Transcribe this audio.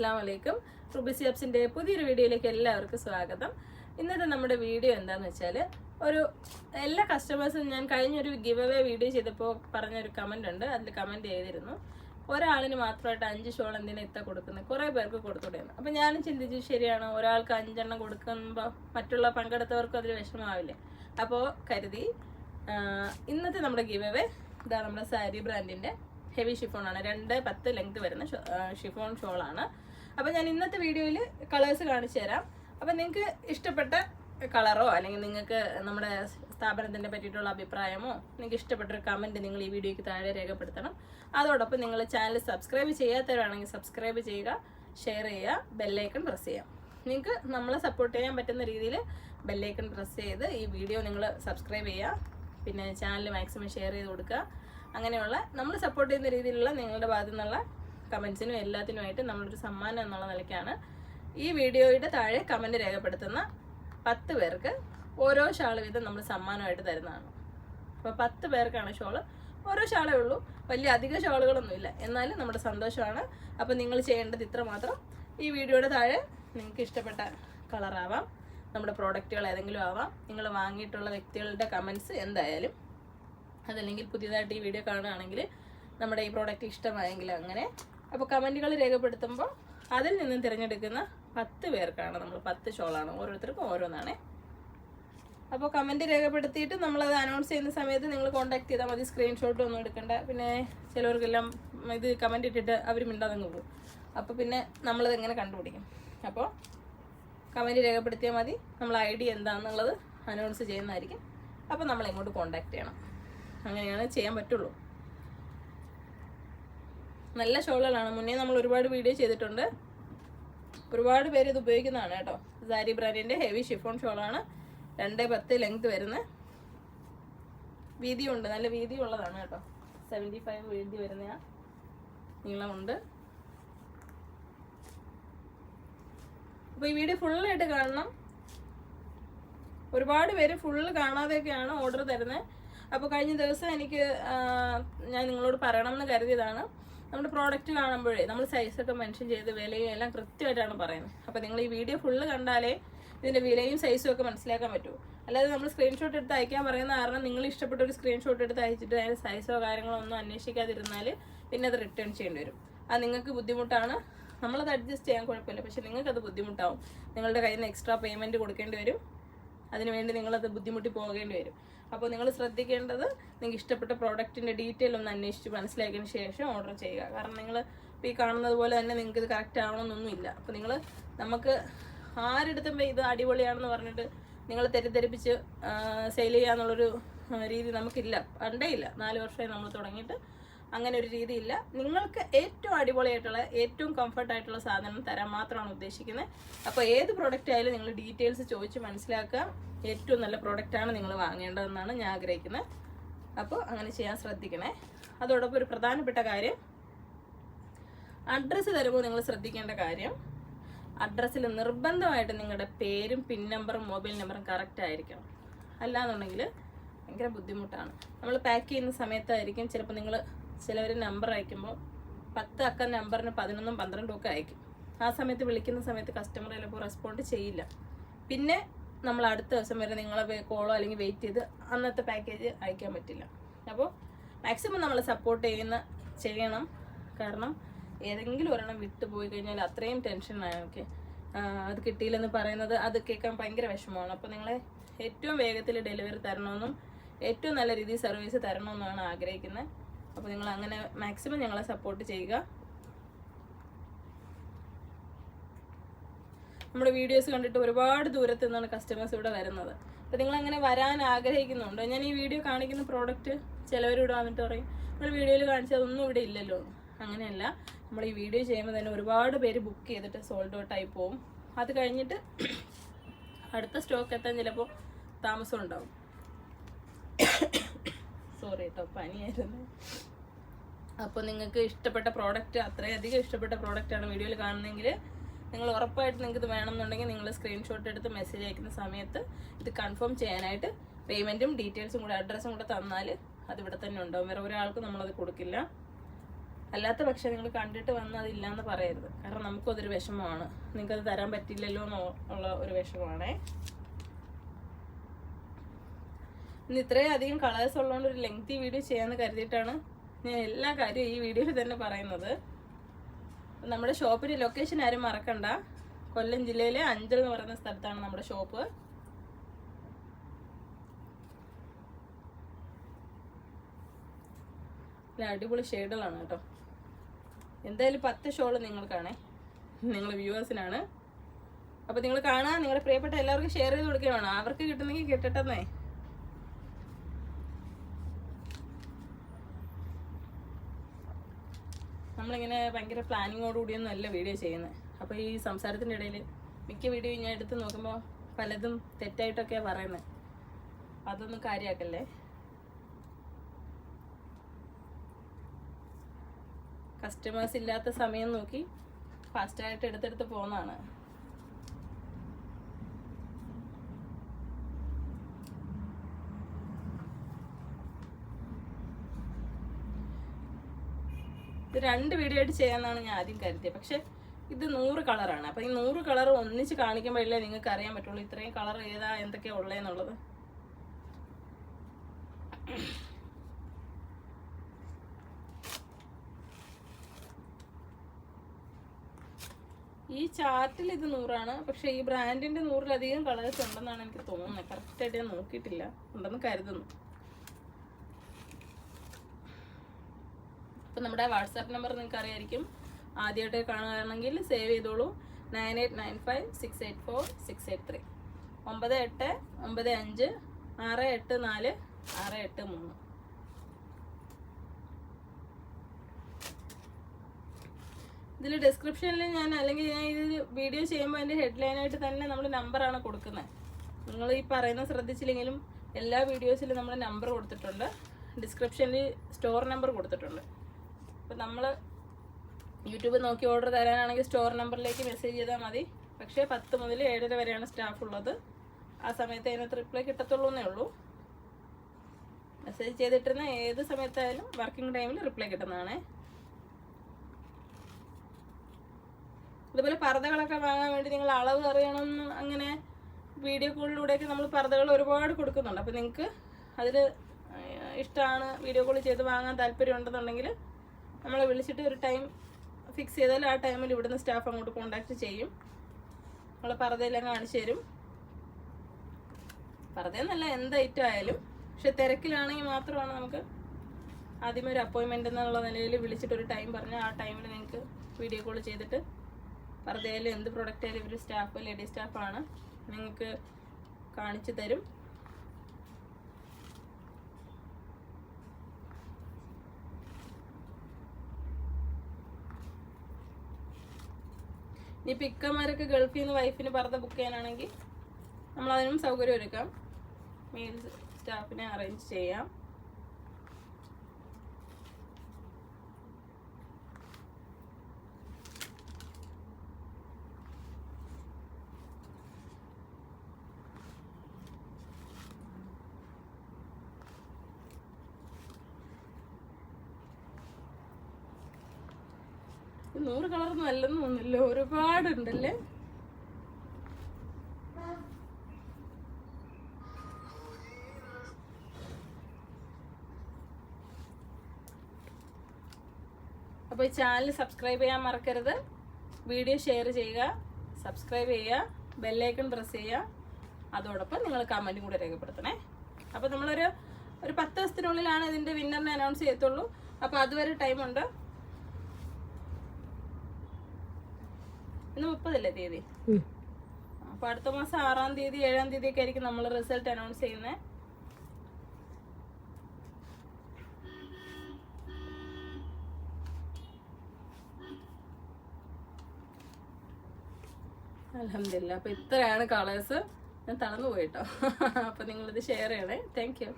അസ്സാം വലൈക്കും റുബിസി അപ്സിന്റെ പുതിയൊരു വീഡിയോയിലേക്ക് എല്ലാവർക്കും സ്വാഗതം. ഇന്നത്തെ നമ്മുടെ വീഡിയോ എന്താന്ന് വെച്ചാൽ ഒരു എല്ലാ കസ്റ്റമേഴ്സും ഞാൻ കഴിഞ്ഞൊരു ഗിവ് അവേ വീഡിയോ ചെയ്തപ്പോൾ പറഞ്ഞൊരു കമന്റ് ഉണ്ട്. അതിൽ കമന്റ് ചെയ്തിരുന്നു ഒരാളിന് മാത്രമായിട്ട് അഞ്ച് ഷോൾ എന്തിനാ ഇത്ത കൊടുക്കുന്നത് കുറേ പേർക്ക് കൊടുത്തുകൂടെയാണ് അപ്പം ഞാനും ചിന്തിച്ചു ശരിയാണ്? ഒരാൾക്ക് അഞ്ചെണ്ണം കൊടുക്കുമ്പോൾ മറ്റുള്ള പങ്കെടുത്തവർക്കും അതിൽ വിഷമമാവില്ലേ? അപ്പോൾ കരുതി ഇന്നത്തെ നമ്മുടെ ഗിവ് അവേ ഇതാ നമ്മുടെ സാരി ബ്രാൻഡിന്റെ ഹെവി ഷിഫോൺ ആണ്. രണ്ട് പത്ത് ലെങ്ത് വരുന്ന ഷിഫോൺ ഷോളാണ്. അപ്പം ഞാൻ ഇന്നത്തെ വീഡിയോയിൽ കളേഴ്സ് കാണിച്ചു തരാം. അപ്പം നിങ്ങൾക്ക് ഇഷ്ടപ്പെട്ട കളറോ അല്ലെങ്കിൽ നിങ്ങൾക്ക് നമ്മുടെ സ്ഥാപനത്തിനെ പറ്റിയിട്ടുള്ള അഭിപ്രായമോ നിങ്ങൾക്ക് ഇഷ്ടപ്പെട്ട ഒരു കമന്റ് നിങ്ങൾ ഈ വീഡിയോയ്ക്ക് താഴെ രേഖപ്പെടുത്തണം. അതോടൊപ്പം നിങ്ങൾ ചാനൽ സബ്സ്ക്രൈബ് ചെയ്യാത്തവരാണെങ്കിൽ സബ്സ്ക്രൈബ് ചെയ്യുക ഷെയർ ചെയ്യുക ബെല്ലൈക്കൺ പ്രസ് ചെയ്യാം നിങ്ങൾക്ക് നമ്മളെ സപ്പോർട്ട് ചെയ്യാൻ പറ്റുന്ന രീതിയിൽ ബെല്ലൈക്കൺ പ്രസ് ചെയ്ത് ഈ വീഡിയോ നിങ്ങൾ സബ്സ്ക്രൈബ് ചെയ്യുക പിന്നെ ചാനൽ മാക്സിമം ഷെയർ ചെയ്ത് കൊടുക്കുക. അങ്ങനെയുള്ള നമ്മൾ സപ്പോർട്ട് ചെയ്യുന്ന രീതിയിലുള്ള നിങ്ങളുടെ ഭാഗത്തു നിന്നുള്ള കമൻസിനും എല്ലാത്തിനുമായിട്ട് നമ്മളൊരു സമ്മാനം എന്നുള്ള നിലയ്ക്കാണ് ഈ വീഡിയോയുടെ താഴെ കമന്റ് രേഖപ്പെടുത്തുന്ന പത്ത് പേർക്ക് ഓരോ ഷാൾ വീതം നമ്മൾ സമ്മാനമായിട്ട് തരുന്നതാണ്. അപ്പോൾ പത്ത് പേർക്കാണ് ഷോൾ ഓരോ ഷാളേ ഉള്ളൂ. വലിയ അധിക ഷോളുകളൊന്നുമില്ല എന്നാലും നമ്മുടെ സന്തോഷമാണ്. അപ്പോൾ നിങ്ങൾ ചെയ്യേണ്ടത് ഇത്ര മാത്രം. ഈ വീഡിയോയുടെ താഴെ നിങ്ങൾക്ക് ഇഷ്ടപ്പെട്ട കളറാവാം നമ്മുടെ പ്രോഡക്റ്റുകൾ ഏതെങ്കിലും ആവാം. നിങ്ങൾ വാങ്ങിയിട്ടുള്ള വ്യക്തികളുടെ കമൻസ് എന്തായാലും അതല്ലെങ്കിൽ പുതിയതായിട്ട് ഈ വീഡിയോ കാണുകയാണെങ്കിൽ നമ്മുടെ ഈ പ്രോഡക്റ്റ് ഇഷ്ടമായെങ്കിൽ അങ്ങനെ അപ്പോൾ കമന്റുകൾ രേഖപ്പെടുത്തുമ്പോൾ അതിൽ നിന്നും തിരഞ്ഞെടുക്കുന്ന പത്ത് പേർക്കാണ് നമ്മൾ പത്ത് ഷോളാണ് ഓരോരുത്തർക്കും ഓരോന്നാണേ. അപ്പോൾ കമന്റ് രേഖപ്പെടുത്തിയിട്ട് നമ്മളത് അനൗൺസ് ചെയ്യുന്ന സമയത്ത് നിങ്ങൾ കോൺടാക്ട് ചെയ്താൽ മതി സ്ക്രീൻഷോട്ട് ഒന്നും എടുക്കണ്ട. പിന്നെ ചിലവർക്കെല്ലാം ഇത് കമന്റ് ഇട്ടിട്ട് അവർ മിണ്ടാതങ്ങ് പോകും. അപ്പോൾ പിന്നെ നമ്മളത് എങ്ങനെ കണ്ടുപിടിക്കും? അപ്പോൾ കമന്റ് രേഖപ്പെടുത്തിയാൽ മതി. നമ്മൾ ഐ ഡി എന്താണെന്നുള്ളത് അനൗൺസ് ചെയ്യുന്നതായിരിക്കും. അപ്പോൾ നമ്മൾ എങ്ങോട്ട് കോൺടാക്ട് ചെയ്യണം? അങ്ങനെയാണ് ചെയ്യാൻ പറ്റുള്ളൂ. നല്ല ഷോളുകളാണ്. മുന്നേ നമ്മൾ ഒരുപാട് വീഡിയോ ചെയ്തിട്ടുണ്ട്. ഒരുപാട് പേര് ഇത് ഉപയോഗിക്കുന്നതാണ് കേട്ടോ. സാരി ബ്രാൻഡിന്റെ ഹെവി ഷിഫോൺ ഷോളാണ്. രണ്ട് പത്ത് ലെങ്ത് വരുന്ന വീതിയുണ്ട്. നല്ല വീതി ഉള്ളതാണ് കേട്ടോ. സെവന്റി ഫൈവ് വീതി വരുന്ന നീളമുണ്ട്. അപ്പോൾ ഈ വീഡിയോ ഫുള്ളായിട്ട് കാണണം. ഒരുപാട് പേര് ഫുള്ള് കാണാതെയൊക്കെയാണ് ഓർഡർ തരുന്നത് അപ്പോൾ കഴിഞ്ഞ ദിവസം എനിക്ക് ഞാൻ നിങ്ങളോട് പറയണം എന്ന് കരുതിയതാണ്. നമ്മുടെ പ്രോഡക്റ്റ് കാണുമ്പോഴേ നമ്മൾ സൈസൊക്കെ മെൻഷൻ ചെയ്ത് വിലയും എല്ലാം കൃത്യമായിട്ടാണ് പറയുന്നത്. അപ്പോൾ നിങ്ങൾ ഈ വീഡിയോ ഫുള്ള് കണ്ടാലേ ഇതിന്റെ വിലയും സൈസും ഒക്കെ മനസ്സിലാക്കാൻ പറ്റുമോ അല്ലാതെ നമ്മൾ സ്ക്രീൻഷോട്ട് എടുത്ത് അയക്കാൻ പറയുന്ന കാരണം നിങ്ങൾ ഇഷ്ടപ്പെട്ട ഒരു സ്ക്രീൻഷോട്ട് എടുത്ത് അയച്ചിട്ട് അതിന്റെ സൈസോ കാര്യങ്ങളോ ഒന്നും അന്വേഷിക്കാതിരുന്നാൽ പിന്നെ അത് റിട്ടേൺ ചെയ്യേണ്ടി വരും. അത് നിങ്ങൾക്ക് ബുദ്ധിമുട്ടാണ്. നമ്മളത് അഡ്ജസ്റ്റ് ചെയ്യാൻ കുഴപ്പമില്ല. പക്ഷെ നിങ്ങൾക്കത് ബുദ്ധിമുട്ടാവും. നിങ്ങളുടെ കയ്യിൽ നിന്ന് എക്സ്ട്രാ പേയ്മെന്റ് കൊടുക്കേണ്ടി വരും. അതിനുവേണ്ടി നിങ്ങളത് ബുദ്ധിമുട്ടി പോകേണ്ടി വരും. അപ്പോൾ നിങ്ങൾ ശ്രദ്ധിക്കേണ്ടത് നിങ്ങൾക്ക് ഇഷ്ടപ്പെട്ട പ്രോഡക്റ്റിന്റെ ഡീറ്റെയിൽ ഒന്ന് അന്വേഷിച്ച് മനസ്സിലാക്കിയതിന് ശേഷം ഓർഡർ ചെയ്യുക. കാരണം നിങ്ങൾ ഇപ്പോൾ ഈ കാണുന്നത് പോലെ തന്നെ നിങ്ങൾക്ക് ഇത് കറക്റ്റ് ആവണമെന്നൊന്നുമില്ല അപ്പോൾ നിങ്ങൾ നമുക്ക് ആരെടുത്തും ഇത് അടിപൊളിയാണെന്ന് പറഞ്ഞിട്ട് നിങ്ങൾ തെറ്റിദ്ധരിപ്പിച്ച് സെയിൽ ചെയ്യാന്നുള്ളൊരു എന്നുള്ളൊരു രീതി നമുക്കില്ല. പണ്ടേ ഇല്ല. നാല് വർഷമായി നമ്മൾ തുടങ്ങിയിട്ട് അങ്ങനെ ഒരു രീതിയില്ല. നിങ്ങൾക്ക് ഏറ്റവും അടിപൊളിയായിട്ടുള്ള ഏറ്റവും കംഫർട്ട് ആയിട്ടുള്ള സാധനം തരാൻ മാത്രമാണ് ഉദ്ദേശിക്കുന്നത് അപ്പോൾ ഏത് പ്രോഡക്റ്റ് ആയാലും നിങ്ങൾ ഡീറ്റെയിൽസ് ചോദിച്ച് മനസ്സിലാക്കുക. ഏറ്റവും നല്ല പ്രോഡക്റ്റാണ് നിങ്ങൾ വാങ്ങേണ്ടതെന്നാണ് ഞാൻ ആഗ്രഹിക്കുന്നത് അപ്പോൾ അങ്ങനെ ചെയ്യാൻ ശ്രദ്ധിക്കണേ. അതോടൊപ്പം ഒരു പ്രധാനപ്പെട്ട കാര്യം അഡ്രസ്സ് തരുമ്പോൾ നിങ്ങൾ ശ്രദ്ധിക്കേണ്ട കാര്യം അഡ്രസ്സിൽ നിർബന്ധമായിട്ട് നിങ്ങളുടെ പേരും പിൻ നമ്പറും മൊബൈൽ നമ്പറും കറക്റ്റ് ആയിരിക്കണം. അല്ലാന്നുണ്ടെങ്കിൽ ഭയങ്കര ബുദ്ധിമുട്ടാണ്. നമ്മൾ പാക്ക് ചെയ്യുന്ന സമയത്തായിരിക്കും ചിലപ്പോൾ നിങ്ങൾ ചിലവർ നമ്പർ അയക്കുമ്പോൾ പത്ത് അക്ക നമ്പറിന് പതിനൊന്നും പന്ത്രണ്ടും ഒക്കെ അയക്കും. ആ സമയത്ത് വിളിക്കുന്ന സമയത്ത് കസ്റ്റമർ ചിലപ്പോൾ റെസ്പോണ്ട് ചെയ്യില്ല. പിന്നെ നമ്മൾ അടുത്ത ദിവസം വരെ നിങ്ങളെ കോളോ അല്ലെങ്കിൽ വെയിറ്റ് ചെയ്ത് അന്നത്തെ പാക്കേജ് അയക്കാൻ പറ്റില്ല. അപ്പോൾ മാക്സിമം നമ്മൾ സപ്പോർട്ട് ചെയ്യുന്ന ചെയ്യണം. കാരണം ഏതെങ്കിലും ഒരെണ്ണം വിട്ടുപോയി കഴിഞ്ഞാൽ അത്രയും ടെൻഷനാണ് ഓക്കെ അത് കിട്ടിയില്ലെന്ന് പറയുന്നത് അത് കേൾക്കാൻ ഭയങ്കര വിഷമമാണ്. അപ്പോൾ നിങ്ങളെ ഏറ്റവും വേഗത്തിൽ ഡെലിവറി തരണമെന്നും ഏറ്റവും നല്ല രീതിയിൽ സർവീസ് തരണമെന്നാണ് ആഗ്രഹിക്കുന്നത്. അപ്പോൾ നിങ്ങൾ അങ്ങനെ മാക്സിമം ഞങ്ങളെ സപ്പോർട്ട് ചെയ്യുക. നമ്മുടെ വീഡിയോസ് കണ്ടിട്ട് ഒരുപാട് ദൂരത്ത് നിന്നാണ് കസ്റ്റമേഴ്സ് ഇവിടെ വരുന്നത്. അപ്പോൾ നിങ്ങൾ അങ്ങനെ വരാൻ ആഗ്രഹിക്കുന്നുണ്ടോ? ഞാൻ ഈ വീഡിയോ കാണിക്കുന്ന പ്രോഡക്റ്റ് ചിലവരിവിടെ വന്നിട്ട് പറയും നമ്മൾ വീഡിയോയിൽ കാണിച്ചതൊന്നും ഇവിടെ ഇല്ലല്ലോ. അങ്ങനെയല്ല. നമ്മൾ ഈ വീഡിയോ ചെയ്യുമ്പോൾ തന്നെ ഒരുപാട് പേര് ബുക്ക് ചെയ്തിട്ട് സോൾഡ് ഔട്ട് ആയി പോകും അത് കഴിഞ്ഞിട്ട് അടുത്ത സ്റ്റോക്ക് എത്താൻ ചിലപ്പോൾ താമസം ഉണ്ടാവും. സോറി കേട്ടോ പനിയായിരുന്നു. അപ്പോൾ നിങ്ങൾക്ക് ഇഷ്ടപ്പെട്ട പ്രോഡക്റ്റ് അത്രയധികം ഇഷ്ടപ്പെട്ട പ്രോഡക്റ്റാണ് വീഡിയോയിൽ കാണുന്നതെങ്കിൽ നിങ്ങൾ ഉറപ്പായിട്ട് നിങ്ങൾക്ക് ഇത് വേണമെന്നുണ്ടെങ്കിൽ നിങ്ങൾ സ്ക്രീൻഷോട്ട് എടുത്ത് മെസ്സേജ് അയക്കുന്ന സമയത്ത് ഇത് കൺഫേം ചെയ്യാനായിട്ട് പേയ്മെന്റും ഡീറ്റെയിൽസും കൂടെ അഡ്രസ്സും കൂടെ തന്നാൽ അത് ഇവിടെ തന്നെ ഉണ്ടാവും. വേറെ ഒരാൾക്കും നമ്മളത് കൊടുക്കില്ല. അല്ലാത്ത പക്ഷെ നിങ്ങൾ കണ്ടിട്ട് വന്ന് അതില്ലാന്ന് പറയരുത്. കാരണം നമുക്കും അതൊരു വിഷമമാണ്. നിങ്ങൾക്കത് തരാൻ പറ്റില്ലല്ലോ എന്നുള്ള ഒരു വിഷമമാണേ. ഇന്ന് ഇത്രയും അധികം കളേഴ്സ് ഉള്ളതുകൊണ്ട് ഒരു ലെങ്തി വീഡിയോ ചെയ്യാമെന്ന് കരുതിയിട്ടാണ് ഞാൻ എല്ലാ കാര്യവും ഈ വീഡിയോയിൽ തന്നെ പറയുന്നത്. നമ്മുടെ ഷോപ്പിന്റെ ലൊക്കേഷൻ ആരും മറക്കണ്ട. കൊല്ലം ജില്ലയിലെ അഞ്ചൽ എന്ന് പറയുന്ന സ്ഥലത്താണ് നമ്മുടെ ഷോപ്പ് അടിപൊളി ഷെയ്ഡുകളാണ് കേട്ടോ. എന്തായാലും പത്ത് ഷോൾ നിങ്ങൾക്കാണേ നിങ്ങൾ വ്യൂവേഴ്സിനാണ് അപ്പോൾ നിങ്ങൾ കാണാൻ നിങ്ങളുടെ പ്രിയപ്പെട്ട എല്ലാവർക്കും ഷെയർ ചെയ്ത് കൊടുക്കുകയാണ് അവർക്ക് കിട്ടുന്നെങ്കിൽ കിട്ടട്ടെന്നേ. നമ്മളിങ്ങനെ ഭയങ്കര പ്ലാനിങ്ങോടുകൂടിയൊന്നും അല്ല വീഡിയോ ചെയ്യുന്നത്. അപ്പോൾ ഈ സംസാരത്തിന്റെ ഇടയിൽ മിക്ക വീഡിയോ ഞാൻ എടുത്ത് നോക്കുമ്പോൾ പലതും തെറ്റായിട്ടൊക്കെയാണ് പറയുന്നത്. അതൊന്നും കാര്യമാക്കല്ലേ കസ്റ്റമേഴ്സ് ഇല്ലാത്ത സമയം നോക്കി ഫാസ്റ്റായിട്ട് എടുത്തെടുത്ത് പോകുന്നതാണ്. ഇത് രണ്ട് വീഡിയോ ആയിട്ട് ചെയ്യാമെന്നാണ് ഞാൻ ആദ്യം കരുതിയത് പക്ഷെ ഇത് നൂറ് കളറാണ് അപ്പം ഈ നൂറ് കളർ ഒന്നിച്ച് കാണിക്കുമ്പോഴല്ലേ നിങ്ങൾക്ക് അറിയാൻ പറ്റുള്ളൂ ഇത്രയും കളർ ഏതാ എന്തൊക്കെയാ ഉള്ളതെന്നുള്ളത് ഈ ചാർട്ടിൽ ഇത് നൂറാണ്. പക്ഷെ ഈ ബ്രാൻഡിന്റെ നൂറിലധികം കളേഴ്സ് ഉണ്ടെന്നാണ് എനിക്ക് തോന്നുന്നത്. കറക്റ്റായിട്ട് ഞാൻ നോക്കിയിട്ടില്ല. ഉണ്ടെന്ന് കരുതുന്നു. അപ്പം നമ്മുടെ വാട്സാപ്പ് നമ്പർ നിങ്ങൾക്ക് അറിയായിരിക്കും. ആദ്യമായിട്ട് കാണുകയാണെങ്കിൽ സേവ് ചെയ്തോളൂ. Nine eight nine five six eight four six eight three. ഒമ്പത് എട്ട് ഒമ്പത് അഞ്ച് ആറ് എട്ട് നാല് ആറ് എട്ട് മൂന്ന്. ഇതിൽ ഡിസ്ക്രിപ്ഷനിൽ ഞാൻ അല്ലെങ്കിൽ ഞാൻ ഇത് വീഡിയോ ചെയ്യുമ്പോൾ അതിന്റെ ഹെഡ്ലൈനായിട്ട് തന്നെ നമ്മൾ നമ്പറാണ് കൊടുക്കുന്നത്. നിങ്ങൾ ഈ പറയുന്ന ശ്രദ്ധിച്ചില്ലെങ്കിലും എല്ലാ വീഡിയോസിലും നമ്മൾ നമ്പർ കൊടുത്തിട്ടുണ്ട്. ഡിസ്ക്രിപ്ഷനിൽ സ്റ്റോർ നമ്പർ കൊടുത്തിട്ടുണ്ട്. അപ്പം നമ്മൾ യൂട്യൂബ് നോക്കി ഓർഡർ തരാനാണെങ്കിൽ സ്റ്റോർ നമ്പറിലേക്ക് മെസ്സേജ് ചെയ്താൽ മതി. പക്ഷേ പത്ത് മുതൽ ഏഴര വരെയാണ് സ്റ്റാഫ് ഉള്ളത്. ആ സമയത്ത് അതിനകത്ത് റിപ്ലൈ കിട്ടത്തുള്ളൂ എന്നേ ഉള്ളൂ. മെസ്സേജ് ചെയ്തിട്ടിരുന്ന ഏത് സമയത്തായാലും വർക്കിംഗ് ടൈമിൽ റിപ്ലൈ കിട്ടുന്നതാണേ. ഇതുപോലെ പർദ്ദകളൊക്കെ വാങ്ങാൻ വേണ്ടി നിങ്ങൾ അളവ് അറിയണമെന്ന് അങ്ങനെ വീഡിയോ കോളിലൂടെയൊക്കെ നമ്മൾ പർദ്ദകൾ ഒരുപാട് കൊടുക്കുന്നുണ്ട്. അപ്പോൾ നിങ്ങൾക്ക് അതിൽ ഇഷ്ടമാണ് വീഡിയോ കോൾ ചെയ്ത് വാങ്ങാൻ താല്പര്യം ഉണ്ടെന്നുണ്ടെങ്കിൽ നമ്മളെ വിളിച്ചിട്ട് ഒരു ടൈം ഫിക്സ് ചെയ്താൽ ആ ടൈമിൽ ഇവിടുന്ന് സ്റ്റാഫ് അങ്ങോട്ട് കോണ്ടാക്ട് ചെയ്യും. നമ്മൾ പറതയെല്ലാം കാണിച്ചു തരും. പറതെന്നല്ല എന്ത് ഐറ്റം ആയാലും. പക്ഷെ തിരക്കിലാണെങ്കിൽ മാത്രമാണ് നമുക്ക് ആദ്യമേ ഒരു അപ്പോയിൻമെന്റ് എന്നുള്ള നിലയിൽ വിളിച്ചിട്ട് ഒരു ടൈം പറഞ്ഞ് ആ ടൈമിൽ നിങ്ങൾക്ക് വീഡിയോ കോൾ ചെയ്തിട്ട് പറതയാലും എന്ത് പ്രൊഡക്റ്റ് ആയാലും ഇവർ സ്റ്റാഫ് ലേഡി സ്റ്റാഫാണ് നിങ്ങൾക്ക് കാണിച്ചു തരും. ഇനി പിക്കന്മാരൊക്കെ ഗൾഫിൽ നിന്ന് വൈഫിന് പറഞ്ഞ ബുക്ക് ചെയ്യാനാണെങ്കിൽ നമ്മളതിനും സൗകര്യം ഒരുക്കാം. മെയിൽ സ്റ്റാഫിനെ അറേഞ്ച് ചെയ്യാം. നൂറ് കളർ നല്ലെന്ന് തോന്നില്ല ഒരുപാടുണ്ടല്ലേ? അപ്പോൾ ഈ ചാനൽ സബ്സ്ക്രൈബ് ചെയ്യാൻ മറക്കരുത്. വീഡിയോ ഷെയർ ചെയ്യുക സബ്സ്ക്രൈബ് ചെയ്യുക ബെല്ലൈക്കൺ പ്രസ് ചെയ്യുക. അതോടൊപ്പം നിങ്ങൾ കമന്റും കൂടെ രേഖപ്പെടുത്തണേ. അപ്പോൾ നമ്മളൊരു ഒരു പത്ത് ദിവസത്തിനുള്ളിലാണ് ഇതിന്റെ വിന്നറിനെ അനൗൺസ് ചെയ്യത്തുള്ളൂ. അപ്പോൾ അതുവരെ ടൈമുണ്ട് ഇന്ന് മുപ്പതല്ലേ തീയതി? അപ്പൊ അടുത്ത മാസം ആറാം തീയതി ഏഴാം തീയതി ഒക്കെ ആയിരിക്കും നമ്മൾ റിസൾട്ട് അനൗൺസ് ചെയ്യുന്നത് അലഹമില്ല അപ്പൊ ഇത്രയാണ് കളേഴ്സ് ഞാൻ തളർന്നു പോയിട്ടോ അപ്പൊ നിങ്ങളിത് ഷെയർ ചെയ്യണേ. Thank you